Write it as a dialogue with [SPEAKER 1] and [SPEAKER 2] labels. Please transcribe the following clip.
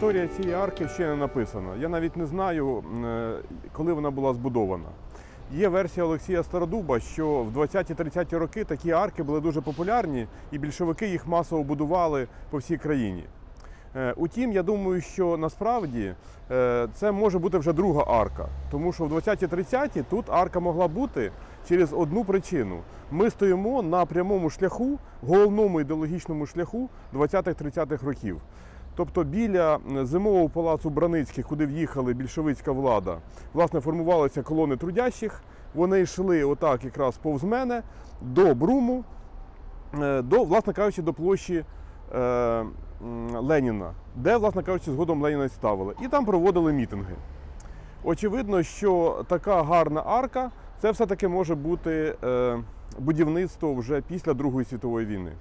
[SPEAKER 1] історія цієї арки ще не написана. Я навіть не знаю, е, коли вона була збудована. Є версія Олексія Стародуба, що в 20-30 роки такі арки були дуже популярні, і більшовики їх масово будували по всій країні. Е, Утім, я думаю, що насправді е, це може бути вже друга арка, тому що в 20-30 тут арка могла бути через одну причину. Ми стоїмо на прямому шляху, головному ідеологічному шляху 20-30-х років. Тобто біля зимового палацу Браницьких, куди в'їхали більшовицька влада, власне, формувалися колони трудящих. Вони йшли отак якраз повз мене до Бруму, е, до, власне кажучи, до площі е, Леніна, де, власне кажучи, згодом Леніна ставили. І там проводили мітинги. Очевидно, що така гарна арка це все-таки може бути е, будівництво вже після Другої світової війни.